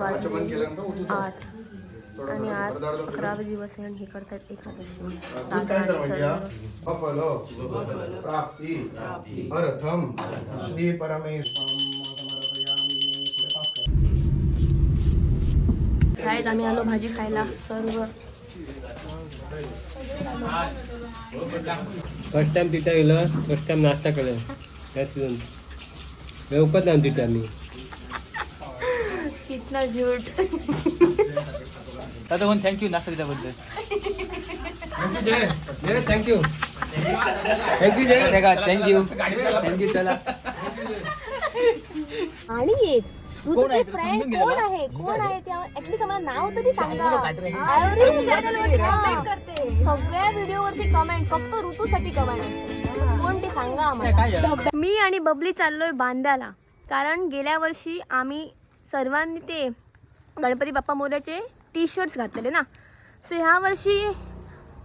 आठ. आणि आज अकरावा दिवस आहे आणि हे करतात एकादशी. म्हणजे प्राप्ती. अर्थम. श्री. शाळेत आम्ही आलो भाजी खायला सर्व. फर्स्ट टाइम तिथं गेलं फर्स्ट टाइम नाश्ता केलं. त्या सीझन लवकर जाऊन तिथे आम्ही. कितना झूठ. दादा म्हणून थँक्यू नाश्ता दिल्याबद्दल. थँक्यू थँक्यू जय थँक्यू थँक्यू चला आणि एक फ्रेंड कोण आहे? कोण आहे? ते ऍटलीस्ट आम्हाला नाव तरी सांगा. comment. सगळ्या व्हिडिओ वरती कमेंट फक्त ऋतूसाठी कमेंट असते. कोण ते सांगा आम्हाला. मी आणि बबली चाललोय बांद्याला. कारण गेल्या वर्षी आम्ही सर्वांनी ते गणपती बाप्पा मोर्याचे टी शर्ट्स घातलेले ना. सो ह्या वर्षी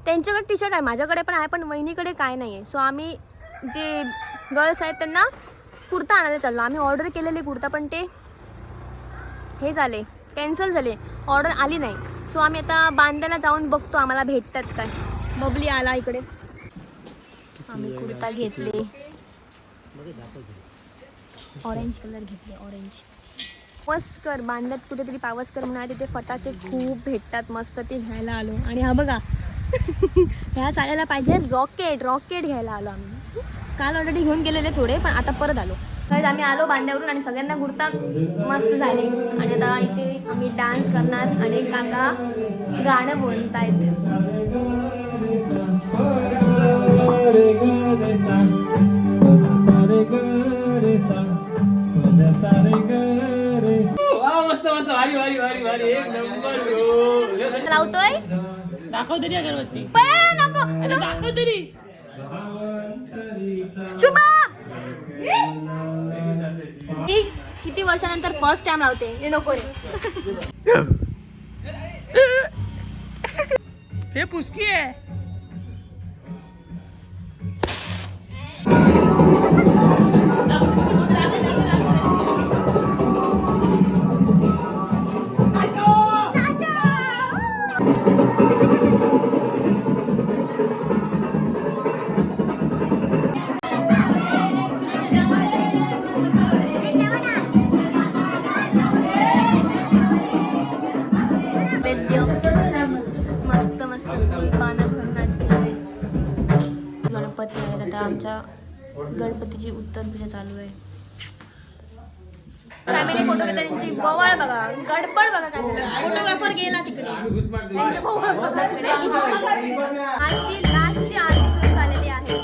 त्यांच्याकडे टी शर्ट आहे माझ्याकडे पण आहे पण वहिनीकडे काय नाही आहे सो आम्ही जे गर्ल्स आहेत त्यांना कुर्ता आणायला चाललो. आम्ही ऑर्डर केलेली कुर्ता पण ते हे झाले कॅन्सल झाले. ऑर्डर आली नाही. सो आम्ही आता बांद्याला जाऊन बघतो आम्हाला भेटतात काय. बबली आला इकडे. आम्ही कुर्ता घेतले. ऑरेंज कलर घेतले ऑरेंज पावसकर बांद्यात कुठेतरी पावसकर म्हणा तिथे फटाके खूप भेटतात मस्त ते घ्यायला आलो. आणि हा बघा ह्या चालायला पाहिजे रॉकेट रॉकेट घ्यायला आलो आम्ही. काल ऑलरेडी घेऊन गेलेले थोडे पण आता परत आलो. तर आम्ही आलो बांध्यावरून आणि सगळ्यांना कुर्ता मस्त झाले. आणि आता इथे आम्ही डान्स करणार आणि काका गाणं बोलतायत. मस्त मस्त भारी भारी भारी भारी. एक नंबर. लावतोय? दाखव तरी अगरबत्ती दाखव तरी. किती वर्षानंतर फर्स्ट टाइम लावते. हे नको रे. हे पुसकी आहे. आमच्या गणपतीची उत्तर पूजा चालू आहे. फॅमिली फोटो घेता त्यांची बवळ बघा गडबड बघा काय झालं. फोटोग्राफर गेला तिकडे. आजची लास्टची आरती सुरू झालेली आहे.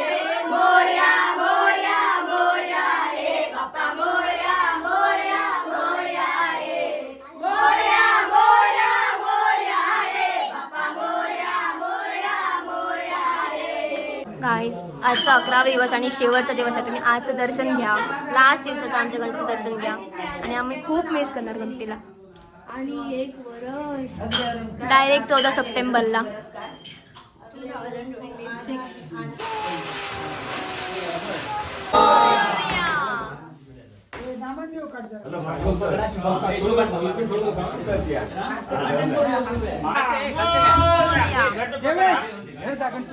आजचा अकरावा दिवस आणि शेवटचा दिवस आहे. तुम्ही आजचं दर्शन घ्या. लास्ट दिवसाचं आमच्या गणपती दर्शन घ्या. आणि आम्ही खूप मिस करणार गणपतीला. आणि एक वर्ष. डायरेक्ट चौदा सप्टेंबरला. घर दाखल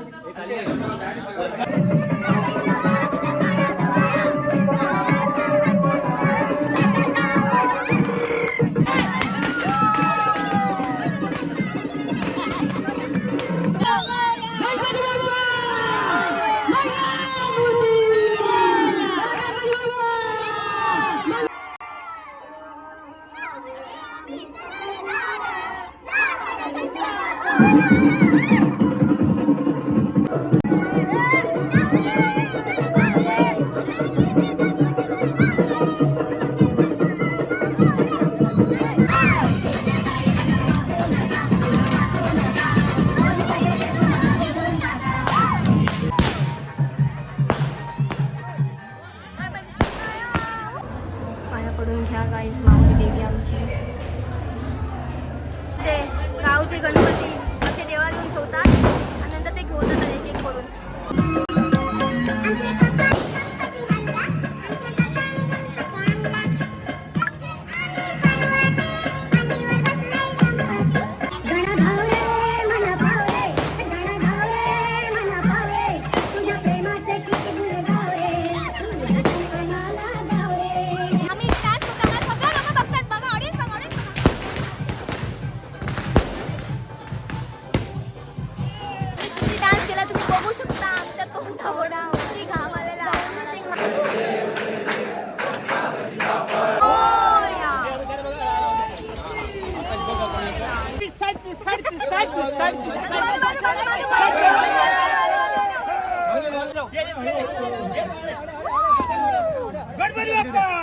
बरं, बरं, बरं, बरं.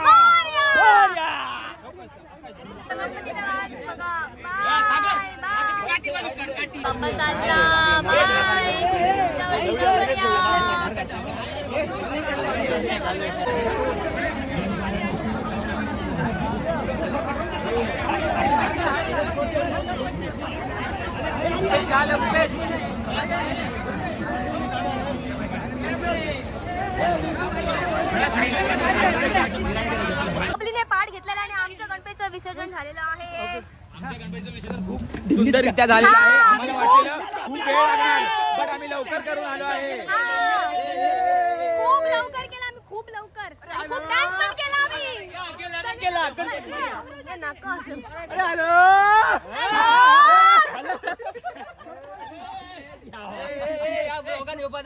मोरया. गणपती. Bye, bye. बाप्पा चालला बाय. आपलीने पाठ घेतलेला आणि आमच्या गणपतीचं विसर्जन झालेलं आहे सुंदररित्या झालेला आहे. आम्हाला वाटलेलं खूप वेळ लागणार पण आम्ही लवकर करून आलो आहे हा. खूप लवकर केला आम्ही खूप लवकर खूप डान्स पण केला आम्ही. केला, नाही, नाही, नाही, नका असं. अरे हॅलो.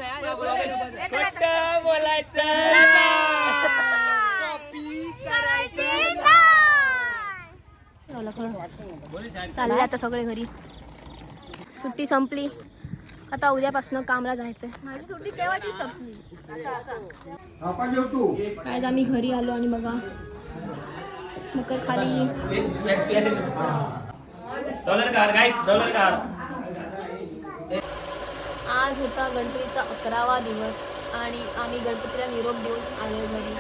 खोटं बोलायचं करायची नाही. चालले आता सगळे घरी. सुट्टी संपली. आता उद्यापासून कामला जायचंय. माझी सुट्टी तेव्हाची संपली. आज आम्ही घरी आलो आणि बघा मकर खाली. डॉलर काढ गाईस डॉलर काढ आज होता गणपतीचा अकरावा दिवस आणि आम्ही गणपतीला निरोप देऊन आलो घरी.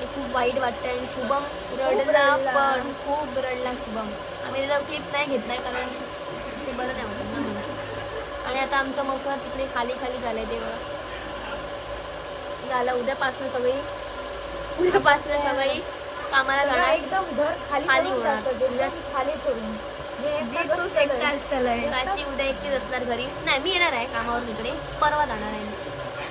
ते खूप वाईट वाटतंय आणि शुभम रडला पण खूप रडला शुभम. आम्ही त्याचा क्लिप नाही घेतलाय कारण ते बरं नाही वाटत ना. आणि आता आमचं मकर तिकडे खाली खाली झालंय ते बघा झालं उद्यापासनं सगळी. उद्यापासनं सगळी कामाला जाणार. एकदम घर खाली खाली करून होणार. जातं, एकदम खाली करून. काची उद्या एकटीच असणार घरी. नाही मी येणार आहे कामावरून इकडे. परवा जाणार आहे मी.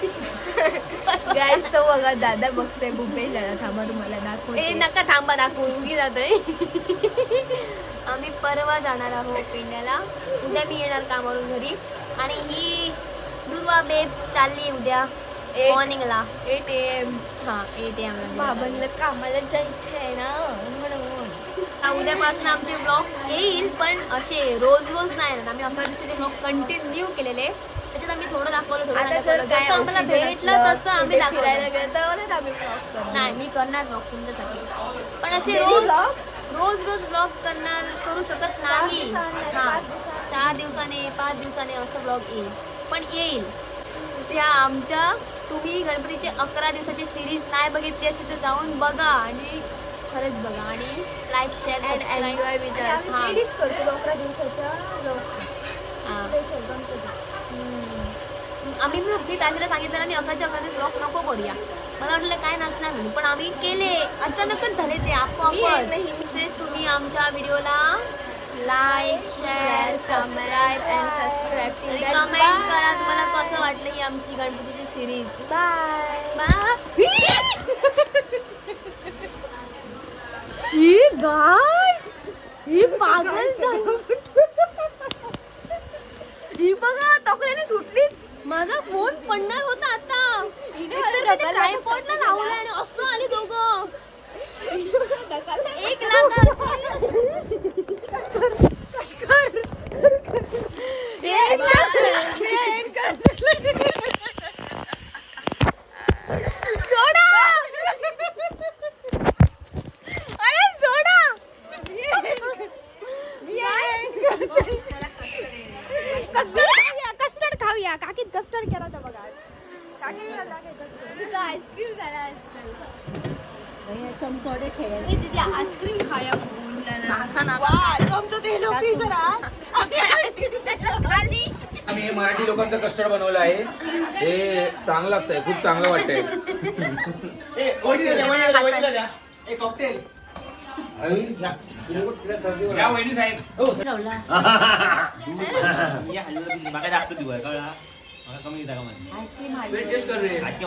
गाईस तो बघा दादा बघतोय भूपेश दादा थांबा तुम्हाला दाखवते. ए नका थांबा दाखवू. उगी जातोय. आम्ही परवा जाणार आहोत पेंड्याला उद्या मी येणार कामावरून घरी. आणि ही दुर्वा बेब्स चालली उद्या एक- मॉर्निंगला एट एम हा एट एम बाबांना कामाला जायचं आहे ना म्हणून उद्यापासून आमचे ब्लॉग्स येईल पण असे रोज रोज नाही येणार आम्ही अकरा दिवसाचे ब्लॉग कंटिन्यू केलेले त्याच्यात आम्ही थोडं दाखवलं थोडं आता नाही जर दाखवलं. काय जसं आम्हाला भेटलं तसं आम्ही कुठे फिरायला दाखवलं गेलं तरच आम्ही vlog करणार. नाही मी करणार ब्लॉग तुमच्यासाठी पण असे Daily रोज vlog? रोज रोज ब्लॉग करणार करू शकत नाही दिवसांनी, हा. पाच दिवसांनी. चार दिवसाने पाच दिवसाने असं ब्लॉग येईल. पण येईल. त्या आमच्या तुम्ही गणपतीची अकरा दिवसाची सिरीज नाही बघितली असेल तर जाऊन बघा आणि खरंच बघा आणि लाईक शेअर करतो अकरा दिवसाच्या. आम्ही मी मी ताजीला सांगितलं ना मी अकराच्या अकरा दिवस ब्लॉग नको करूया. मला वाटलं काय नसणार म्हणून. पण आम्ही केले. अचानकच झाले ते आपोआप तुम्ही आमच्या व्हिडिओला लाईक शेअर सबस्क्राईब आणि then. कमेंट करा. तुम्हाला कसं वाटलं ही आमची गणपतीची सिरीज बाय शी गाय ही पागल ही बघा टोकल्याने सुटली. माझा फोन पडणार होता आता. ढकलला ट्रायपॉडला लावलं आणि असं आली दोघं. ढकलला. एक लाख कस्टर्ड केला होता बघा. आईस्क्रीम झाला चमचोडे ठेवायला आईस्क्रीम खाया आम्ही हे मराठी लोकांचं कस्टर्ड बनवलं आहे. हे चांगलं लागतंय खूप चांगलं वाटतंय. या. वहिनी साहेब. हो. जास्त कळला? আজকে